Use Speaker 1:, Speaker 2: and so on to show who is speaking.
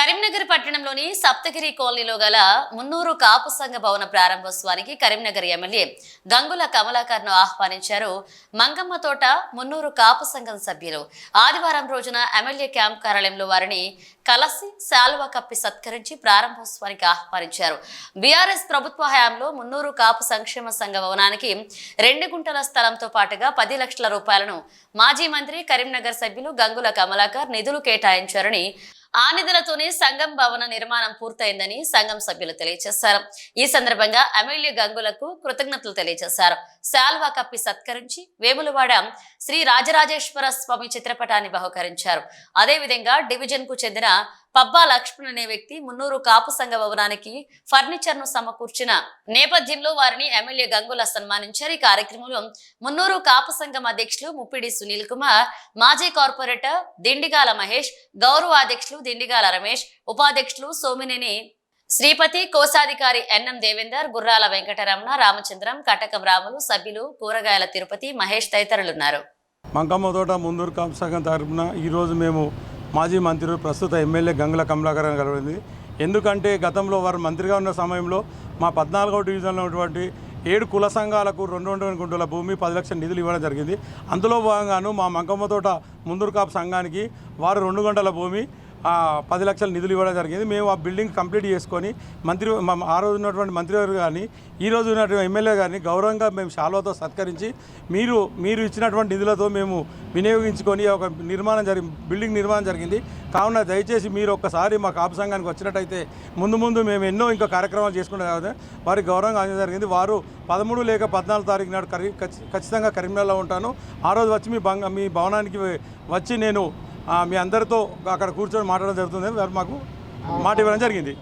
Speaker 1: కరీంనగర్ పట్టణంలోని సప్తగిరి కాలనీలో గల మున్నూరు కాపు సంఘ భవన ప్రారంభోత్సవానికి కరీంనగర్ ఎమ్మెల్యే గంగుల కమలాకర్ను ఆహ్వానించారు. మంగమ్మ తోట మున్నూరు కాపు సంఘం సభ్యులు. ఆదివారం రోజున ఎమ్మెల్యే క్యాంప్ కార్యాలయంలో వారిని కలసి శాలువా కప్పి సత్కరించి ప్రారంభోత్సవానికి ఆహ్వానించారు. బీఆర్ఎస్ ప్రభుత్వ హయాంలో మున్నూరు కాపు సంక్షేమ సంఘ భవనానికి రెండు గుంటల స్థలంతో పాటుగా పది లక్షల రూపాయలను మాజీ మంత్రి కరీంనగర్ సభ్యులు గంగుల కమలాకర్ నిధులు కేటాయించారని ఆ నిధులతోనే సంఘం భవన నిర్మాణం పూర్తయిందని సంఘం సభ్యులు తెలియజేశారు. ఈ సందర్భంగా ఎమ్మెల్యే గంగులకు కృతజ్ఞతలు తెలియజేశారు. శాల్వా కప్పి సత్కరించి వేములవాడ శ్రీ రాజరాజేశ్వర స్వామి చిత్రపటాన్ని బహుకరించారు. అదేవిధంగా డివిజన్కు చెందిన పబ్బా లక్ష్మణ్ అనే వ్యక్తి మున్నూరు కాపు సంఘ భవనానికి ఫర్నిచర్ను సమకూర్చిన నేపథ్యంలో వారిని ఎమ్మెల్యే గంగుల సన్మానించారు ఈ కార్యక్రమంలో మున్నూరు కాపు సంఘం అధ్యక్షులు ముప్పిడి సునీల్ కుమార్ మాజీ కార్పొరేటర్ దిండిగాల మహేష్ గౌరవ అధ్యక్షులు దిండిగాల రమేష్ ఉపాధ్యక్షులు సోమినేని శ్రీపతి కోశాధికారి ఎన్ఎం దేవేందర్ గుర్రాల వెంకటరమణ రామచంద్రం కటకం రాములు సభ్యులు కూరగాయల తిరుపతి మహేష్ తదితరులున్నారు.
Speaker 2: మంకమ్మ తోట ముందూరు కాపు తరపున ఈరోజు మేము మాజీ మంత్రి ప్రస్తుత ఎమ్మెల్యే గంగుల కమలాకర్ గారిని కలిగింది ఎందుకంటే గతంలో వారు మంత్రిగా ఉన్న సమయంలో మా పద్నాలుగవ డివిజన్లో ఉన్నటువంటి ఏడు కుల సంఘాలకు రెండు రెండు గుంటల భూమి పది లక్షల నిధులు ఇవ్వడం జరిగింది. అందులో భాగంగాను మా మంకమ్మ తోట ముందూరు కాపు సంఘానికి వారు రెండు గంటల భూమి పది లక్షల నిధులు ఇవ్వడం జరిగింది. మేము ఆ బిల్డింగ్ కంప్లీట్ చేసుకొని మంత్రి మా- ఆ రోజు ఉన్నటువంటి మంత్రివారు కానీ ఈ రోజు ఉన్నటువంటి ఎమ్మెల్యే గారిని గౌరవంగా మేము శాల్వతో సత్కరించి మీరు మీరు ఇచ్చినటువంటి నిధులతో మేము వినియోగించుకొని ఒక నిర్మాణం జరిగి బిల్డింగ్ నిర్మాణం జరిగింది. కావున దయచేసి మీరు ఒక్కసారి మా కాపు సంఘానికి వచ్చినట్టయితే ముందు ముందు మేము ఎన్నో ఇంకా కార్యక్రమాలు చేసుకునే వారి వారికి గౌరవంగా అందడం జరిగింది. వారు పదమూడు లేక పద్నాలుగు తారీఖు నాడు కరీ ఖచ్చి- ఖచ్చితంగా కరీంనగర్లో ఉంటాను. ఆ రోజు వచ్చి మీ బంగ మీ భవనానికి వచ్చి నేను మీ అందరితో అక్కడ కూర్చొని మాట్లాడడం జరుగుతుంది. వారు మాకు మాట ఇవ్వడం జరిగింది.